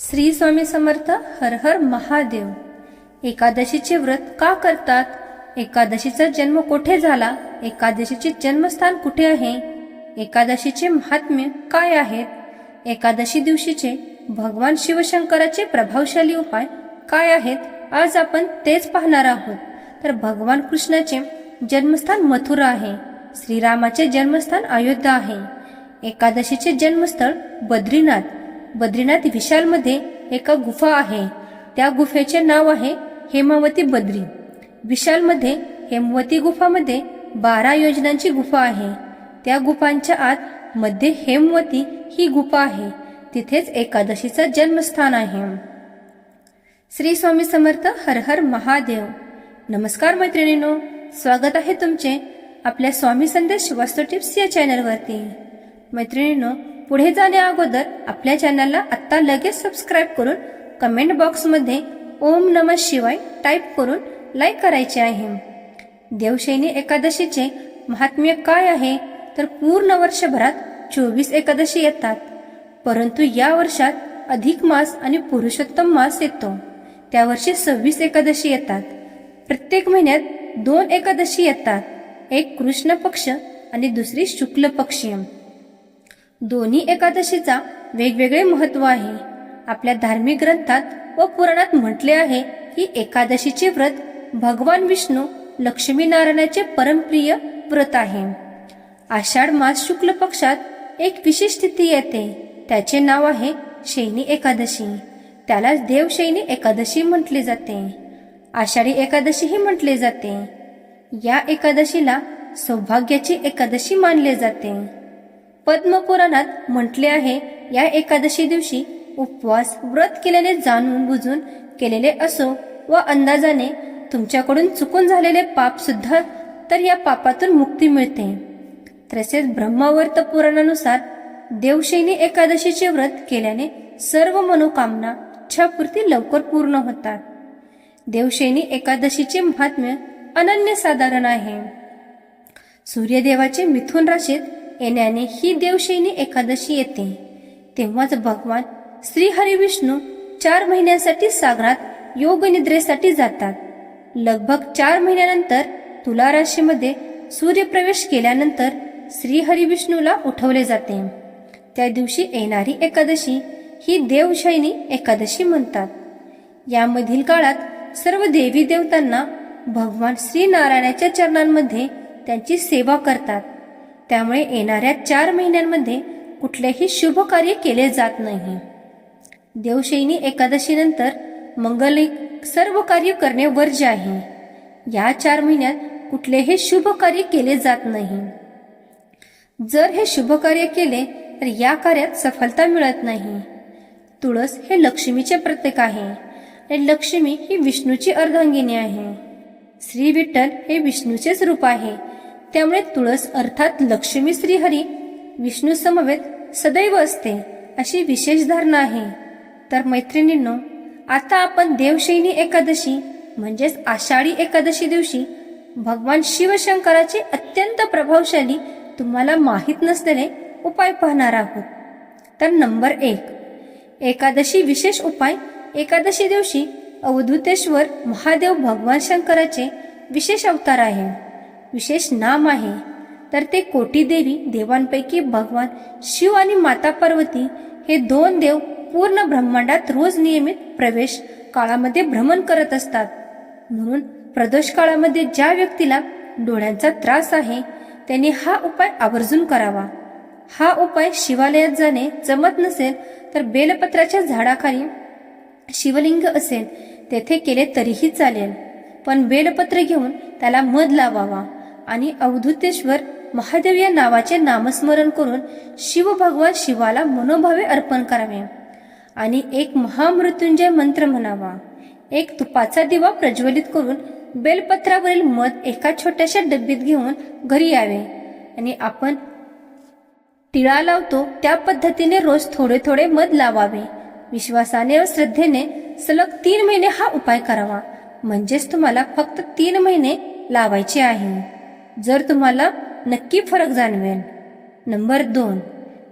श्री स्वामी समर्थ हर हर महादेव. एकादशीचे व्रत का करतात? एकादशीचा जन्म कोठे झाला? एकादशीचे जन्मस्थान कुठे आहे? एकादशीचे महात्म्य काय आहेत? एकादशी दिवशीचे भगवान शिवशंकराचे प्रभावशाली उपाय काय आहेत? आज आपण तेच पाहणार आहोत. तर भगवान कृष्णाचे जन्मस्थान मथुरा आहे. श्रीरामाचे जन्मस्थान अयोध्या आहे. एकादशीचे जन्मस्थळ बद्रीनाथ. बद्रीनाथ विशालमध्ये एका गुफा आहे. त्या गुफेचे नाव आहे हेमावती बद्री. विशालमध्ये हेमवती गुफामध्ये बारा योजनांची गुफा आहे. त्या गुफांच्या आत मध्ये हेमवती ही गुफा आहे. तिथेच एकादशीचं जन्मस्थान आहे. श्री स्वामी समर्थ हर हर महादेव. नमस्कार मैत्रिणींनो स्वागत आहे तुमचे आपल्या स्वामी संदेश वास्तू टिप्स या चॅनलवरती मैत्रिणींनो पुढे जाण्या अगोदर आपल्या चॅनलला आत्ता लगेच सबस्क्राईब करून कमेंट बॉक्समध्ये ओम नम शिवाय टाईप करून लाईक करायचे आहे. देवशैनी एकादशीचे महात्म्य काय आहे? तर पूर्ण वर्षभरात चोवीस एकादशी येतात. परंतु या वर्षात अधिक मास आणि पुरुषोत्तम मास येतो. त्या वर्षी सव्वीस एकादशी येतात. प्रत्येक महिन्यात दोन एकादशी येतात. एक कृष्ण पक्ष आणि दुसरी शुक्ल पक्षी. दोन्ही एकादशीचा वेगवेगळे महत्त्व आहे. आपल्या धार्मिक ग्रंथात व पुराणात म्हटले आहे की एकादशीचे व्रत भगवान विष्णू लक्ष्मीनारायणाचे परमप्रिय व्रत आहे. आषाढ मास शुक्ल पक्षात एक विशेष तिथी येते. त्याचे नाव आहे शैनी एकादशी. त्याला देवशैनी एकादशी म्हटले जाते. आषाढी एकादशीही म्हटले जाते. या एकादशीला सौभाग्याची एकादशी मानले जाते. पद्मपुराणात म्हटले आहे या एकादशी दिवशी उपवास व्रत केल्याने जाणून बुजून केलेले असो व अंदाजाने तुमच्याकडून चुकून झालेले पाप सुद्धा तर या पापातून मुक्ती मिळते. तसेच ब्रह्मावर्त पुराणानुसार देवशैनी एकादशीचे व्रत केल्याने सर्व मनोकामना इच्छापूर्ती लवकर पूर्ण होतात. देवशैनी एकादशीचे महात्म्य अनन्यसाधारण आहे. सूर्यदेवाचे मिथुन राशीत येण्याने ही देवशैनी एकादशी येते. तेव्हाच भगवान श्री हरी विष्णू चार महिन्यांसाठी सागरात योग निद्रेसाठी जातात. लगभग चार महिन्यानंतर तुला राशीमध्ये सूर्यप्रवेश केल्यानंतर श्री हरी विष्णूला उठवले जाते. त्या दिवशी येणारी एकादशी ही देवशैनी एकादशी म्हणतात. यामधील काळात सर्व देवी देवतांना भगवान श्री नारायणाच्या चरणांमध्ये त्यांची सेवा करतात. त्यामुळे येणाऱ्या चार महिन्यांमध्ये कुठलेही शुभ कार्य केले जात नाही. देवशैनी एकादशीनंतर मंगलिक सर्व कार्य करणे वर्ज्य आहे. या चार महिन्यात कुठलेही शुभ कार्य केले जात नाही. जर हे शुभ कार्य केले तर या कार्यात सफलता मिळत नाही. तुळस हे लक्ष्मीचे प्रतीक आहे. आणि लक्ष्मी ही विष्णूची अर्धांगिनी आहे. श्री विठ्ठल हे विष्णूचेच रूप आहे. त्यामुळे तुळस अर्थात लक्ष्मी श्रीहरी विष्णू समवेत सदैव असते अशी विशेष धारणा आहे. तर मैत्रिणींनो आता आपण देवशैनी एकादशी म्हणजेच आषाढी एकादशी दिवशी भगवान शिवशंकराचे अत्यंत प्रभावशाली तुम्हाला माहीत नसलेले उपाय पाहणार आहोत. तर नंबर एक एकादशी विशेष उपाय एकादशी दिवशी अवधूतेश्वर महादेव भगवान शंकराचे विशेष अवतार आहे. विशेष नाम आहे. तर ते कोटीदेवी देवांपैकी भगवान शिव आणि माता पार्वती हे दोन देव पूर्ण ब्रह्मांडात रोज नियमित प्रवेश काळामध्ये भ्रमण करत असतात. म्हणून प्रदोष काळामध्ये ज्या व्यक्तीला डोळ्यांचा त्रास आहे त्यांनी हा उपाय आवर्जून करावा. हा उपाय शिवालयात जाणे जमत नसेल तर बेलपत्राच्या झाडाखाली शिवलिंग असेल तेथे केले तरीही चालेल. पण बेलपत्र घेऊन त्याला मध लावावा. आणि अवधूतेश्वर महादेव या नावाचे नामस्मरण करून शिव भगवान शिवाला मनोभावे अर्पण करावे. आणि एक महामृत्युंजय मंत्र म्हणावा. एक तुपाचा दिवा प्रज्वलित करून बेलपत्रावरील मध एका छोट्याशा डब्बीत घेऊन घरी यावे. आणि आपण टिळा लावतो त्या पद्धतीने रोज थोडे थोडे मध लावावे. विश्वासाने व श्रद्धेने सलग तीन महिने हा उपाय करावा. म्हणजेच तुम्हाला फक्त तीन महिने लावायचे आहे. जर तुम्हाला नक्की फरक जाणवेल. नंबर दोन.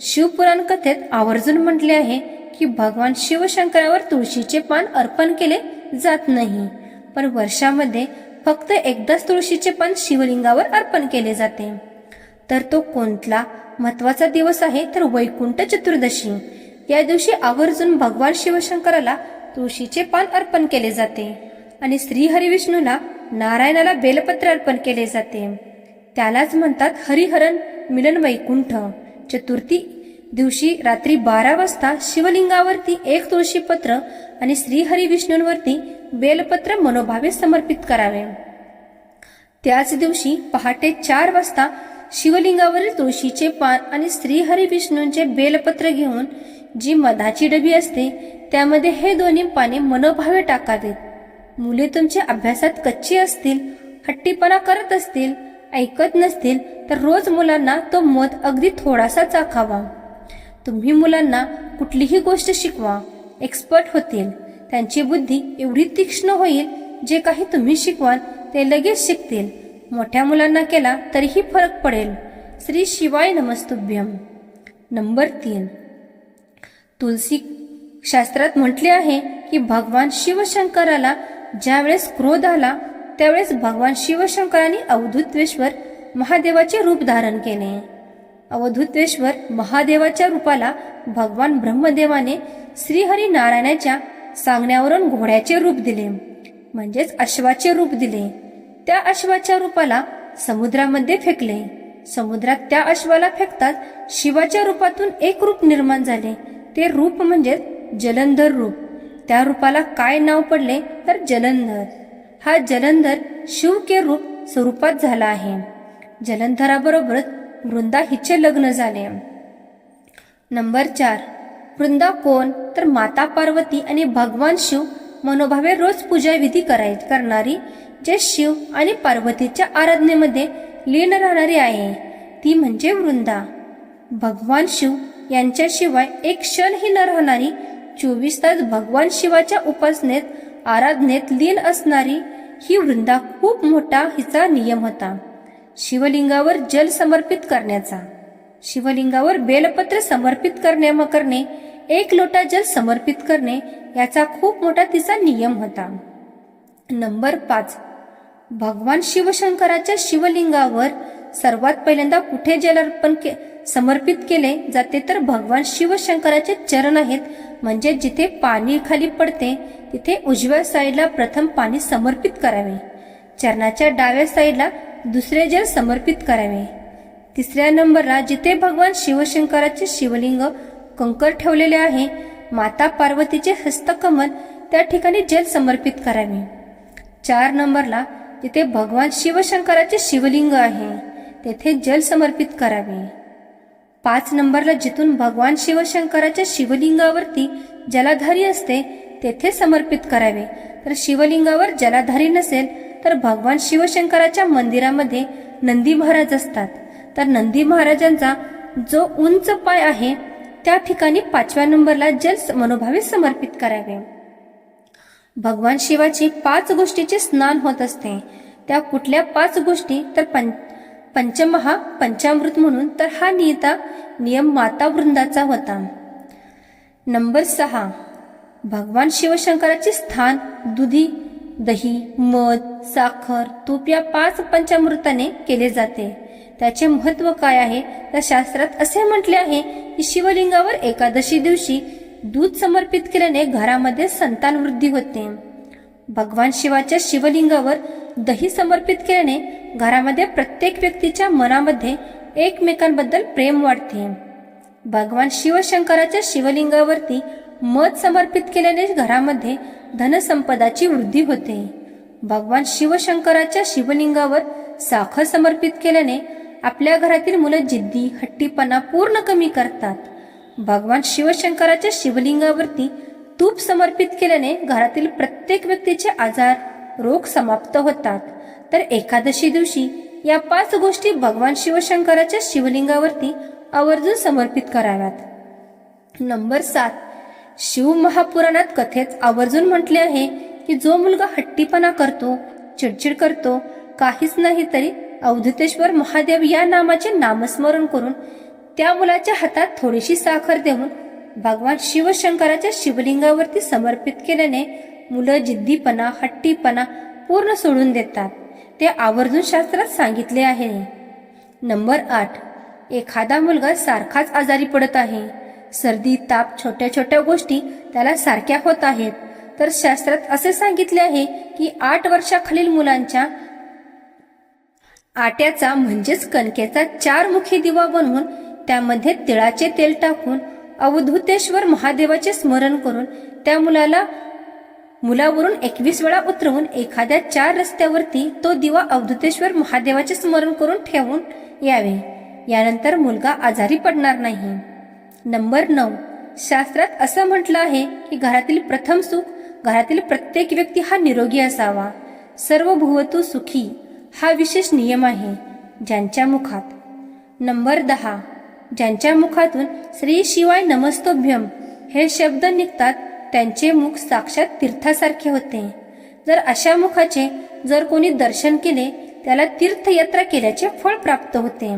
शिवपुराण कथेत आवर्जून म्हटले आहे की भगवान शिवशंकरावर तुळशीचे पान अर्पण केले जात नाही. पण वर्षामध्ये फक्त एकदाच तुळशीचे पान शिवलिंगावर अर्पण केले जाते. तर तो कोणता महत्त्वाचा दिवस आहे तर वैकुंठ चतुर्दशी. या दिवशी आवर्जून भगवान शिवशंकराला तुळशीचे पान अर्पण केले जाते आणि श्री हरिविष्णूला नारायणाला बेलपत्र अर्पण केले जाते. त्यालाच म्हणतात हरिहरण मिलन वैकुंठ चतुर्थी दिवशी रात्री बारा वाजता शिवलिंगावरती एक तुळशीपत्र आणि श्रीहरी विष्णूंवरती बेलपत्र मनोभावे समर्पित करावे. त्याच दिवशी पहाटे चार वाजता शिवलिंगावरील तुळशीचे पान आणि श्रीहरी विष्णूंचे बेलपत्र घेऊन जी मधाची डबी असते त्यामध्ये हे दोन्ही पाने मनोभावे टाकावेत. मुले तुमच्या अभ्यासात कच्ची असतील हट्टीपणा करत असतील ऐकत नसतील तर रोज मुलांना तो मध अगदी थोडासा चाखावा. तुम्ही मुलांना कुठलीही गोष्ट शिकवा. एक्सपर्ट होतील. त्यांची बुद्धी एवढी तीक्ष्ण होईल जे काही तुम्ही शिकवाल ते लगेच शिकतील. मोठ्या मुलांना केला तरीही फरक पडेल. श्री शिवाय नमस्तुभ्यम. नंबर तीन. तुलसी शास्त्रात म्हटले आहे की भगवान शिवशंकराला ज्यावेळेस क्रोध आला त्यावेळेस भगवान शिवशंकरांनी अवधूतेश्वर महादेवाचे रूप धारण केले. अवधूतेश्वर महादेवाच्या रूपाला भगवान ब्रह्मदेवाने श्रीहरी नारायणाच्या सांगण्यावरून घोड्याचे रूप दिले म्हणजेच अश्वाचे रूप दिले. त्या अश्वाच्या रूपाला समुद्रामध्ये फेकले. समुद्रात त्या अश्वाला फेकताच शिवाच्या रूपातून एक रूप निर्माण झाले. ते रूप म्हणजे जलंधर रूप. त्या रूपाला काय नाव पडले तर जलंधर. हा जलंधर शिव के रूप स्वरूपात झाला आहे. जलंधराबरोबरच वृंदा हिचे लग्न झाले. नंबर चार. वृंदा कोण? तर माता पार्वती आणि भगवान शिव मनोभावे रोज पूजा विधी कराय करणारी जे शिव आणि पार्वतीच्या आराधनेमध्ये लीन राहणारी आहे. ती म्हणजे वृंदा. भगवान शिव यांच्याशिवाय एक क्षणही न राहणारी चोवीस तास भगवान शिवाच्या उपासनेत आराधनेत लीन असणारी ही वृंदा खूप मोठा हिचा नियम होता. शिवलिंगावर जल समर्पित करण्याचा. शिवलिंगावर बेलपत्र समर्पित करणे करणे एक लोटा जल समर्पित करणे याचा खूप मोठा तिचा नियम होता. नंबर पाच. भगवान शिवशंकराच्या शिवलिंगावर सर्वात पहिल्यांदा कुठे जल अर्पण के समर्पित केले जाते तर भगवान शिवशंकराचे चरण आहेत. म्हणजे जिथे पाणी खाली पडते तिथे उजव्या साईडला प्रथम पाणी समर्पित करावे. चरणाच्या डाव्या साईडला दुसरे जल समर्पित करावे. तिसऱ्या नंबरला जिथे भगवान शिवशंकराचे शिवलिंग कंकर ठेवलेले आहे माता पार्वतीचे हस्तकमल त्या ठिकाणी जल समर्पित करावे. चार नंबरला जिथे भगवान शिवशंकराचे शिवलिंग आहे तेथे जल समर्पित करावे. पाच नंबरला जिथून भगवान शिवशंकराच्या शिवलिंगावरती जलाधारी असते तेथे समर्पित करावे. तर शिवलिंगावर जलाधारी नसेल तर भगवान शिवशंकराच्या मंदिरामध्ये नंदी महाराज असतात. तर नंदी महाराजांचा जो उंच पाय आहे त्या ठिकाणी पाचव्या नंबरला जल मनोभावे समर्पित करावे. भगवान शिवाची पाच गोष्टीचे स्नान होत असते. त्या कुठल्या पाच गोष्टी तर पंचमहा पंचामृत म्हणून तर हा नियता नियम माता वृंदाचा होता. नंबर सहा भगवान शिवशंकराचे स्थान दुधी दही मध साखर तूप या पाच पंचामृताने केले जाते. त्याचे महत्त्व काय आहे? तर शास्त्रात असे म्हटले आहे की शिवलिंगावर एकादशी दिवशी दूध समर्पित केल्याने घरामध्ये संतान वृद्धी होते. भगवान शिवाच्या शिवलिंगावर दही समर्पित केल्याने घरामध्ये प्रत्येक व्यक्तीच्या मनामध्ये एकमेकांबद्दल प्रेम वाढते. भगवान शिवशंकराच्या शिवलिंगावरती मध समर्पित केल्याने घरामध्ये धनसंपदाची वृद्धी होते. भगवान शिवशंकराच्या शिवलिंगावर साखर समर्पित केल्याने आपल्या घरातील मुलं जिद्दी हट्टीपणा पूर्ण कमी करतात. भगवान शिवशंकराच्या शिवलिंगावरती तूप समर्पित केल्याने घरातील प्रत्येक व्यक्तीचे आजार रोग समाप्त होतात. तर एकादशी दिवशी या पाच गोष्टी भगवान शिवशंकराच्या शिवलिंगावरती आवर्जून समर्पित कराव्यात. नंबर सात. शिव महापुराणात कथेत आवर्जून म्हटले आहे की जो मुलगा हट्टीपणा करतो चिडचिड करतो काहीच नाही तरी अवधुतेश्वर महादेव या नामाचे नामस्मरण करून त्या मुलाच्या हातात थोडीशी साखर देऊन भगवान शिवशंकराच्या शिवलिंगावरती समर्पित केल्याने मुलं जिद्दीपणा हट्टीपणा पूर्ण सोडून देतात. ते आवर्जून शास्त्रात सांगितले आहे. नंबर आठ. एखादा मुलगा सारखाच आजारी पडत आहे. सर्दी ताप छोट्या छोट्या गोष्टी त्याला सारख्या होत आहेत. तर शास्त्रात असे सांगितले आहे की आठ वर्षाखालील मुलांच्या आट्याचा म्हणजेच कणकेचा चार मुखी दिवा बनवून त्यामध्ये तिळाचे तेल टाकून अवधूतेश्वर महादेवाचे स्मरण करून त्या मुलाला मुलावरून एकवीस वेळा उतरवून एखाद्या चार रस्त्यावरती तो दिवा अवधुतेश्वर महादेवाचे स्मरण करून ठेवून यावे. यानंतर मुलगा आजारी पडणार नाही. नंबर नऊ. शास्त्रात असं म्हटलं आहे की घरातील प्रथम सुख घरातील प्रत्येक व्यक्ती हा निरोगी असावा. सर्व भुवतू सुखी हा विशेष नियम आहे ज्यांच्या मुखात. नंबर दहा. ज्यांच्या मुखातून श्री शिवाय नमस्तोभ्यम हे शब्द निघतात त्यांचे मुख साक्षात तीर्थासारखे होते. जर अशा मुखाचे जर कोणी दर्शन केले त्याला तीर्थयात्रा केल्याचे फळ प्राप्त होते.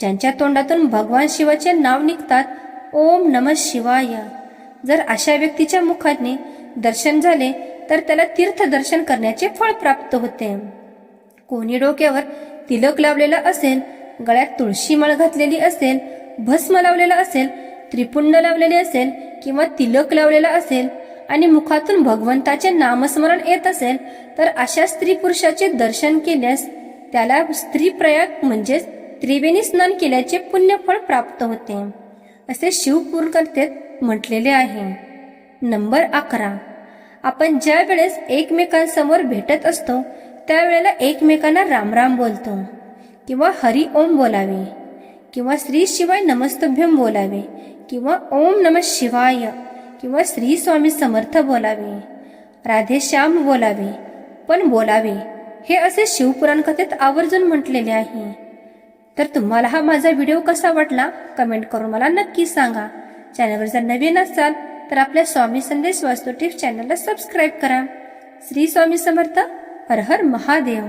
ज्यांच्या तोंडातून भगवान शिवाचे नाव निघतात ओम नम शिवाय. जर अशा व्यक्तीच्या मुखाने दर्शन झाले तर त्याला तीर्थ दर्शन करण्याचे फळ प्राप्त होते. कोणी डोक्यावर तिलक लावलेला असेल गळ्यात तुळशी माळ घातलेली असेल भस्म लावलेला असेल त्रिपुंड लावलेले असेल किंवा तिलक लावलेला असेल आणि मुखातून भगवंताचे नामस्मरण येत असेल तर अशा स्त्री पुरुषाचे दर्शन केल्यास त्याला स्त्री प्रयाग म्हणजेच त्रिवेणी स्नान केल्याचे पुण्यफळ प्राप्त होते. असे शिवपूरकर्तेत म्हटलेले आहे. नंबर अकरा. आपण ज्या वेळेस एकमेकांसमोर भेटत असतो त्यावेळेला एकमेकांना रामराम बोलतो किंवा हरी ओम बोलावे किंवा श्री शिवाय नमस्तभ्यम बोलावे किंवा ओम नम शिवाय किंवा श्री स्वामी समर्थ बोलावे राधेश्याम बोलावे पण बोलावे हे असे शिवपुराण कथेत आवर्जून म्हटलेले आहे. तर तुम्हाला हा माझा व्हिडिओ कसा वाटला कमेंट करून मला नक्की सांगा. चॅनलवर जर नवीन असाल तर आपल्या स्वामी संदेश वास्तू टिप्स चॅनलला सबस्क्राईब करा. श्री स्वामी समर्थ हर हर महादेव.